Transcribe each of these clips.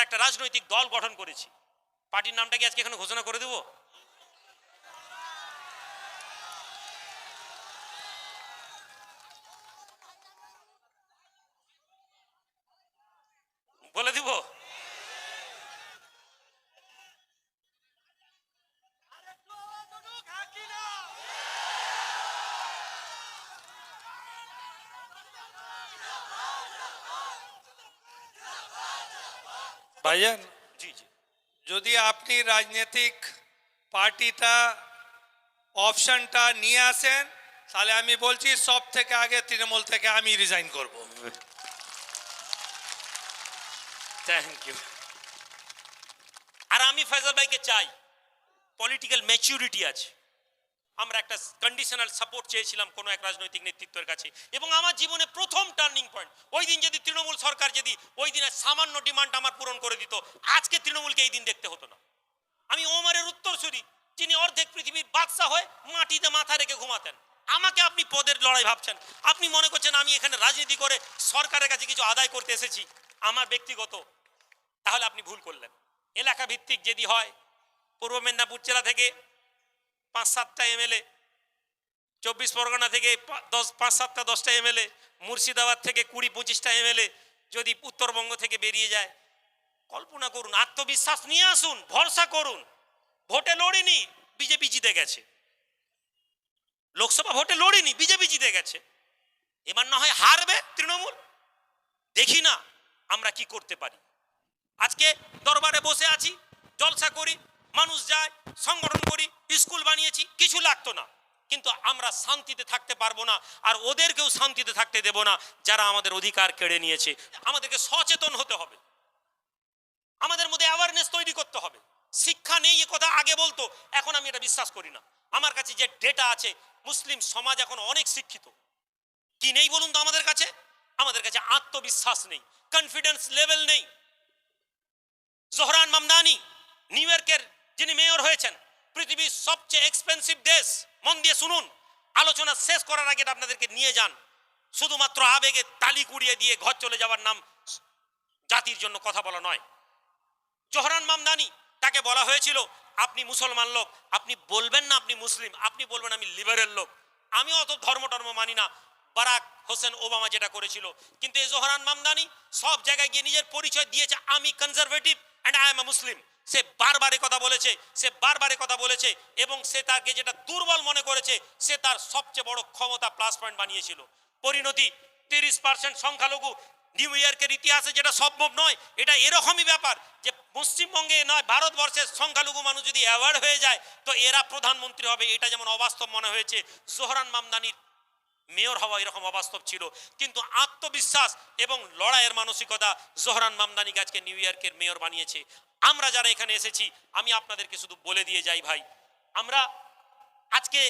আমরা একটা রাজনৈতিক দল গঠন করেছি। পার্টির নামটা কি আজকে এখানে ঘোষণা করে দেবো? ভাইজান জি জি। যদি আপনি রাজনৈতিক পার্টিটা অপশনটা নিয়ে আসেন তাহলে আমি বলছি সব থেকে আগে তৃণমূল থেকে আমি রিজাইন করব। থ্যাংক ইউ আর আমি ফয়সাল ভাইকে চাই পলিটিক্যাল ম্যাচুরিটি আছে। আমরা একটা কন্ডিশনাল সাপোর্ট চেয়েছিলাম কোনো এক রাজনৈতিক নেতৃত্বের কাছে। এবং আমার জীবনে প্রথম টার্নিং পয়েন্ট ওই দিন যদি তৃণমূল সরকার যদি ওই দিনের সামান্য ডিমান্ড আমার পূরণ করে দিত, আজকে তৃণমূলকে এই দিন দেখতে হতো না। আমি ওমরের উত্তরসূরি, যিনি অর্ধেক পৃথিবীর বাদশা হয়ে মাটিতে মাথা রেখে ঘুমাতেন। আমাকে আপনি পদের লড়াই ভাবছেন। আপনি মনে করছেন আমি এখানে রাজনীতি করে সরকারের কাছে কিছু আদায় করতে এসেছি? আমার ব্যক্তিগত, তাহলে আপনি ভুল করলেন। এলাকা ভিত্তিক যদি হয়, পূর্ব মেদিনীপুর জেলা থেকে পাঁচ সাতটা এমএলএ চব্বিশ পরগনা থেকে দশ পাঁচ সাতটা দশটা এমএলএ মুর্শিদাবাদ থেকে কুড়ি, পঁচিশটা এমএলএ যদি উত্তরবঙ্গ থেকে বেরিয়ে যায়, কল্পনা করুন, আত্মবিশ্বাস নিয়ে আসুন, ভরসা করুন। ভোটে লড়িনি, বিজেপি জিতে গেছে। লোকসভা ভোটে লড়িনি, বিজেপি জিতে গেছে। এবার না হয় হারবে তৃণমূল? দেখি না, আমরা কি করতে পারি। আজকে দরবারে বসে আছি, জলসা করি, মানুষ যায়, সংগঠন করি স্কুল বানিয়েছি, কিছু লাগতো না। কিন্তু আমরা শান্তিতে থাকতে পারব না, আর ওদেরকেও শান্তিতে থাকতে দেব না, যারা আমাদের অধিকার কেড়ে নিয়েছে। আমাদেরকে সচেতন হতে হবে। আমাদের মধ্যে অ্যাওয়ারনেস তৈরি করতে হবে। শিক্ষা নেই এ কথা আগে বলতো, এখন আমি এটা বিশ্বাস করি না। আমার কাছে যে ডেটা আছে, মুসলিম সমাজ এখন অনেক শিক্ষিত। কি নেই বলুন তো আমাদের কাছে? আমাদের কাছে আত্মবিশ্বাস নেই কনফিডেন্স লেভেল নেই। জোহরান মামদানি, নিউ ইয়র্কের যিনি মেয়র হয়েছেন পৃথিবীর সবচেয়ে এক্সপেন্সিভ দেশ। মন দিয়ে শুনুন, আলোচনা শেষ করার আগে আপনাদেরকে নিয়ে যান। শুধুমাত্র আবেগে তালি কুড়িয়ে দিয়ে ঘর চলে যাওয়ার নাম জাতির জন্য কথা বলা নয়। জোহরান মামদানি, তাকে বলা হয়েছিল, আপনি মুসলমান লোক, আপনি বলবেন না আপনি মুসলিম, আপনি বলবেন আমি লিবারেল লোক। আমিও অত ধর্ম টর্ম মানি না। বারাক হোসেন ওবামা যেটা করেছিল। কিন্তু এই জোহরান মামদানি সব জায়গায় গিয়ে নিজের পরিচয় দিয়েছে, আমি conservative and I am a Muslim সে বারবারে কথা বলেছে, সে বারবারে কথা বলেছে এবং সে তাকে যেটা দুর্বল মনে করেছে, সে তার সবচেয়ে বড় ক্ষমতা প্লাস পয়েন্ট বানিয়েছিল। পরিণতি তিরিশ পার্সেন্ট সংখ্যালঘু নিউ ইয়র্কের ইতিহাসে যেটা সম্ভব নয়, এটা এরকমই ব্যাপার যে পশ্চিমবঙ্গে নয়, ভারতবর্ষের সংখ্যালঘু মানুষ যদি অ্যাওয়ার্ড হয়ে যায়, তো এরা প্রধানমন্ত্রী হবে, এটা যেমন অবাস্তব মনে হয়েছে। জোহরান মামদানির মেয়র হওয়া এরকম অবাস্তব ছিল। কিন্তু আত্মবিশ্বাস এবং লড়াইয়ের মানসিকতা জোহরান মামদানি আজকে নিউ ইয়র্কের মেয়র বানিয়েছে। আমরা যারা এখানে এসেছি, আমি আপনাদেরকে শুধু বলে দিয়ে যাই ভাই। আমরা আজকে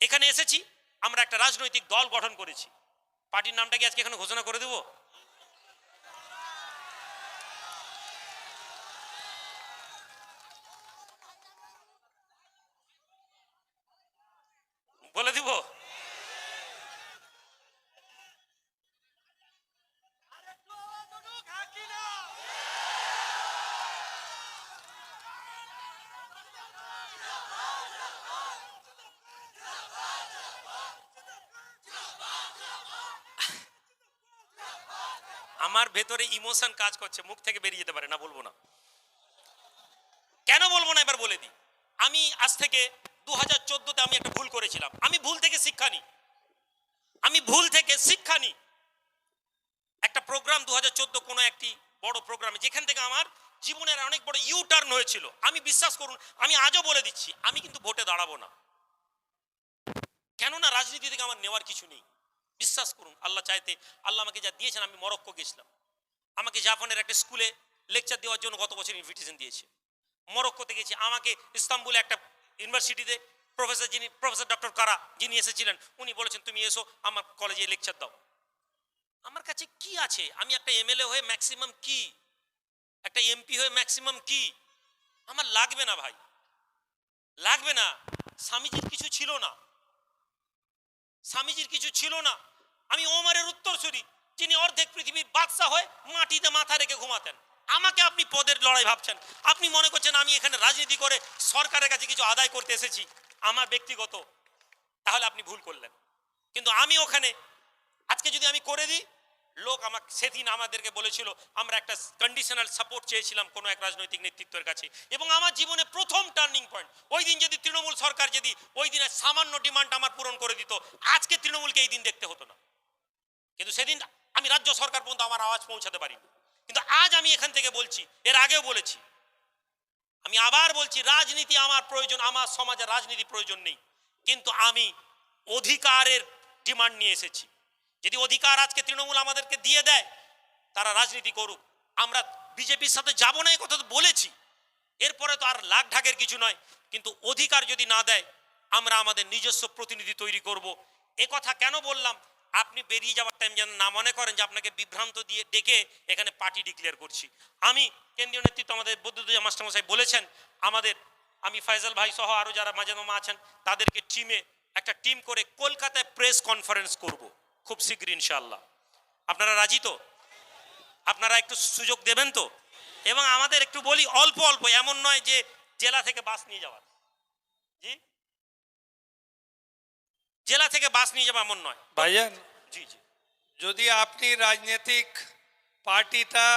এখানে এসেছি, আমরা একটা রাজনৈতিক দল গঠন করেছি। পার্টির নামটা কি আজকে এখানে ঘোষণা করে দেবো? আমার ভেতরে ইমোশন কাজ করছে, মুখ থেকে বেরিয়ে যেতে পারে, না বলব না। কেন বলব না, এবার বলে দিই। আমি আজ থেকে দু হাজার চোদ্দোতে আমি একটা ভুল করেছিলাম। আমি ভুল থেকে শিক্ষা নিই। আমি ভুল থেকে শিক্ষা নিই। একটা প্রোগ্রাম দু হাজার চোদ্দ, কোনো একটি বড় প্রোগ্রামে যেখান থেকে আমার জীবনের অনেক বড় ইউ টার্ন হয়েছিল। আমি বিশ্বাস করুন, আমি আজও বলে দিচ্ছি, আমি কিন্তু ভোটে দাঁড়াবো না। কেননা রাজনীতি থেকে আমার নেওয়ার কিছু নেই। বিশ্বাস করুন, আল্লাহ চাইতে, আল্লাহ আমাকে যা দিয়েছেন, আমি মরক্কো গেছিলাম। আমাকে জাপানের একটা স্কুলে লেকচার দেওয়ার জন্য গত বছর ইনভিটেশন দিয়েছে। মরক্কোতে গেছি, আমাকে ইস্তাম্বুলে একটা ইউনিভার্সিটিতে প্রফেসর যিনি প্রফেসর ডক্টর কারা, যিনি এসেছিলেন, উনি বলেছেন, তুমি এসো, আমার কলেজে লেকচার দাও। আমার কাছে কি আছে? আমি একটা এমএলএ হয়ে ম্যাক্সিমাম কি? একটা এমপি হয়ে ম্যাক্সিমাম কি? আমার লাগবে না ভাই। লাগবে না। স্বামীজির কিছু ছিল না। স্বামীজির কিছু ছিল না। আমি ওমরের উত্তরসূরি, যিনি অর্ধেক পৃথিবীর বাদশা হয়ে মাটিতে মাথা রেখে ঘুমাতেন। আমাকে আপনি পদের লড়াই ভাবছেন। আপনি মনে করছেন আমি এখানে রাজনীতি করে সরকারের কাছে কিছু আদায় করতে এসেছি। আমার ব্যক্তিগত, তাহলে আপনি ভুল করলেন। কিন্তু আমি ওখানে, আজকে যদি আমি করে দিই, লোক আমাকে সেদিন আমাদেরকে বলেছিল, আমরা একটা কন্ডিশনাল সাপোর্ট চেয়েছিলাম কোনো এক রাজনৈতিক নেতৃত্বের কাছে। এবং আমার জীবনে প্রথম টার্নিং পয়েন্ট ওই দিন যদি তৃণমূল সরকার যদি, ওই দিনের সামান্য ডিমান্ড আমার পূরণ করে দিত, আজকে তৃণমূলকে এই দিন দেখতে হতো না। কিন্তু সেদিন আমি রাজ্য সরকার পর্যন্ত আমার আওয়াজ পৌঁছাতে পারিনি। কিন্তু আজ আমি এখান থেকে বলছি, এর আগেও বলেছি। আমি আবার বলছি, রাজনীতি আমার প্রয়োজন, আমার সমাজে রাজনীতি প্রয়োজন নেই। কিন্তু আমি অধিকারের ডিমান্ড নিয়ে এসেছি। যদি অধিকার আজকে তৃণমূল আমাদেরকে দিয়ে দেয়, তারা রাজনীতি করুক। আমরা বিজেপির সাথে যাব না এই কথা তো বলেছি। এরপরে তো আর লাখ ঢাকের কিছু নয়। কিন্তু অধিকার যদি না দেয়, আমরা আমাদের নিজস্ব প্রতিনিধি তৈরি করব। এ কথা কেন বললাম? আপনি বেরিয়ে যাওয়ার টাইম যেন না মনে করেন যে আপনাকে বিভ্রান্ত দিয়ে ডেকে এখানে পার্টি ডিক্লেয়ার করছি। আমি কেন্দ্রীয় নেতৃত্ব আমাদের বৈদ্যুৎ মাস্টারমশাই বলেছেন, আমাদের আমি ফয়জাল ভাই সহ আরও যারা মাঝে মামা আছেন, তাদেরকে টিমে একটা টিম করে কলকাতায় প্রেস কনফারেন্স করব, খুব শীঘ্র ইনশাল্লাহ আপনারা রাজি তো? আপনারা একটু সুযোগ দেবেন তো? এবং আমাদের একটু বলি, অল্প অল্প, এমন নয় যে জেলা থেকে বাস নিয়ে যাওয়ার। জি? জেলা থেকে বাস নিয়ে যাওয়া এমন নয়। ভাইজান জি জি। যদি আপনি রাজনৈতিক পার্টিটা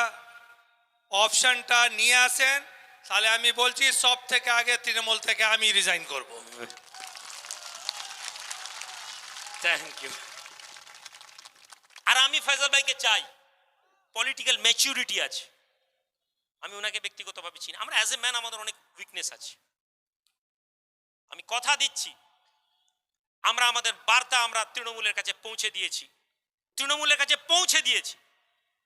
অপশনটা নিয়ে আসেন তাহলে আমি বলছি সব থেকে আগে তৃণমূল থেকে আমি রিজাইন করব। থ্যাংক ইউ আর আমি ফয়সাল ভাইকে চাই পলিটিক্যাল ম্যাচুরিটি আছে। আমি ওনাকে ব্যক্তিগতভাবে চিনি। আমরা অ্যাজ এ ম্যান আমাদের অনেক উইকনেস আছে। আমি কথা দিচ্ছি। আমরা আমাদের বার্তা আমরা তৃণমূলের কাছে পৌঁছে দিয়েছি। তৃণমূলের কাছে পৌঁছে দিয়েছি।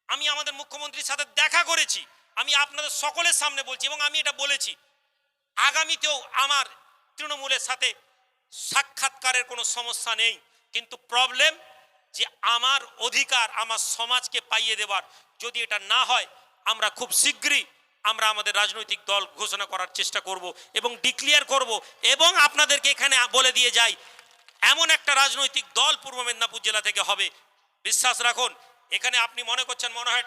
আমি আমাদের মুখ্যমন্ত্রীর সাথে দেখা করেছি। আমি আপনাদের সকলের সামনে বলছি এবং আমি এটা বলেছি। আগামীতেও আমার তৃণমূলের সাথে সাক্ষাৎকারের কোনো সমস্যা নেই। কিন্তু প্রবলেম যে আমার অধিকার আমার সমাজকে পাইয়ে দেওয়ার যদি এটা না হয়, আমরা খুব শীঘ্রই আমরা আমাদের রাজনৈতিক দল ঘোষণা করার চেষ্টা করব এবং ডিক্লিয়ার করব এবং আপনাদেরকে এখানে বলে দিয়ে যাই এমন একটা রাজনৈতিক দল পূর্ব মেদিনীপুর জেলা থেকে হবে। বিশ্বাস রাখুন, এখানে আপনি মনে করছেন মনে হয়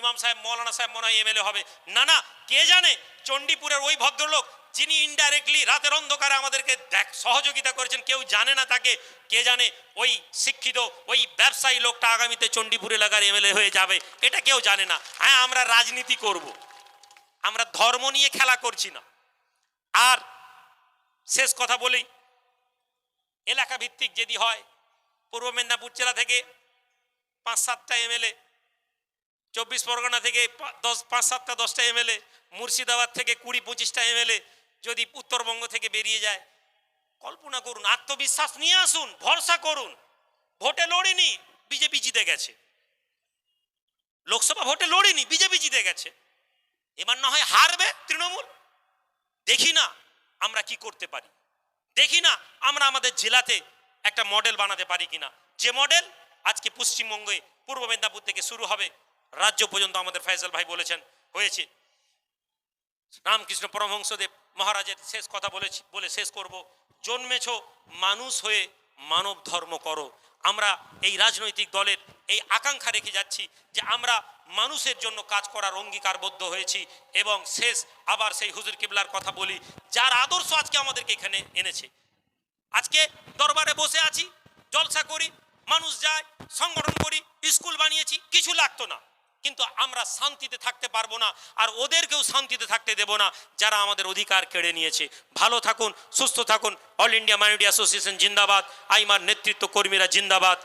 ইমাম সাহেব, মৌলানা সাহেব মনে হয় এমএলএ হবে। না না, কে জানে চণ্ডীপুরের ওই ভদ্রলোক যিনি ইনডাইরেক্টলি রাতের অন্ধকারে আমাদেরকে দেখ, সহযোগিতা করেছেন, কেউ জানে না তাকে। কে জানে ওই শিক্ষিত, ওই ব্যবসায়ী লোকটা আগামীতে চণ্ডীপুর এলাকার এমএলএ হয়ে যাবে, এটা কেউ জানে না। হ্যাঁ আমরা রাজনীতি করব। আমরা ধর্ম নিয়ে খেলা করছি না। আর শেষ কথা বলি এলাকা ভিত্তিক যদি হয়, পূর্ব মেদিনীপুর জেলা থেকে পাঁচ সাতটা এমএলএ, চব্বিশ পরগনা থেকে দশ, পাঁচ সাতটা দশটা এমএলএ, মুর্শিদাবাদ থেকে কুড়ি পঁচিশটা এমএলএ যদি উত্তরবঙ্গ থেকে বেরিয়ে যায়, কল্পনা করুন, আত্মবিশ্বাস নিয়ে আসুন, ভরসা করুন, ভোটে লড়িনি, বিজেপি জিতে গেছে। লোকসভা ভোটে লড়িনি, বিজেপি জিতে গেছে। এবার না হয় হারবে তৃণমূল? দেখি না, আমরা কি করতে পারি। দেখি না আমরা আমাদের জেলাতে একটা মডেল বানাতে পারি কিনা। যে মডেল আজকে পশ্চিমবঙ্গে, পূর্ব মেদিনীপুর থেকে শুরু হবে, রাজ্য পর্যন্ত আমাদের ফয়সাল ভাই বলেছেন, হয়েছে। রামকৃষ্ণ পরমহংসদেব মহারাজের শেষ কথা বলেছি, বলে শেষ করব। জন্মেছ মানুষ হয়ে মানব ধর্ম করো। আমরা এই রাজনৈতিক দলের এই আকাঙ্ক্ষা রেখে যাচ্ছি যে আমরা মানুষের জন্য কাজ করার অঙ্গীকারবদ্ধ হয়েছি এবং শেষ আবার সেই হুজুর কিবলার কথা বলি, যার আদর্শ আজকে আমাদেরকে এখানে এনেছে। আজকে দরবারে বসে আছি, জলসা করি, মানুষ যায়, সংগঠন করি, স্কুল বানিয়েছি, কিছু লাগতো না। কিন্তু আমরা শান্তিতে থাকতে পারব না, আর ওদেরকেও শান্তিতে থাকতে দেব না, যারা আমাদের অধিকার কেড়ে নিয়েছে। ভালো থাকুন, সুস্থ থাকুন। অল ইন্ডিয়া মাইনরিটি অ্যাসোসিয়েশন জিন্দাবাদ। আইমার নেতৃত্ব কর্মীরা জিন্দাবাদ।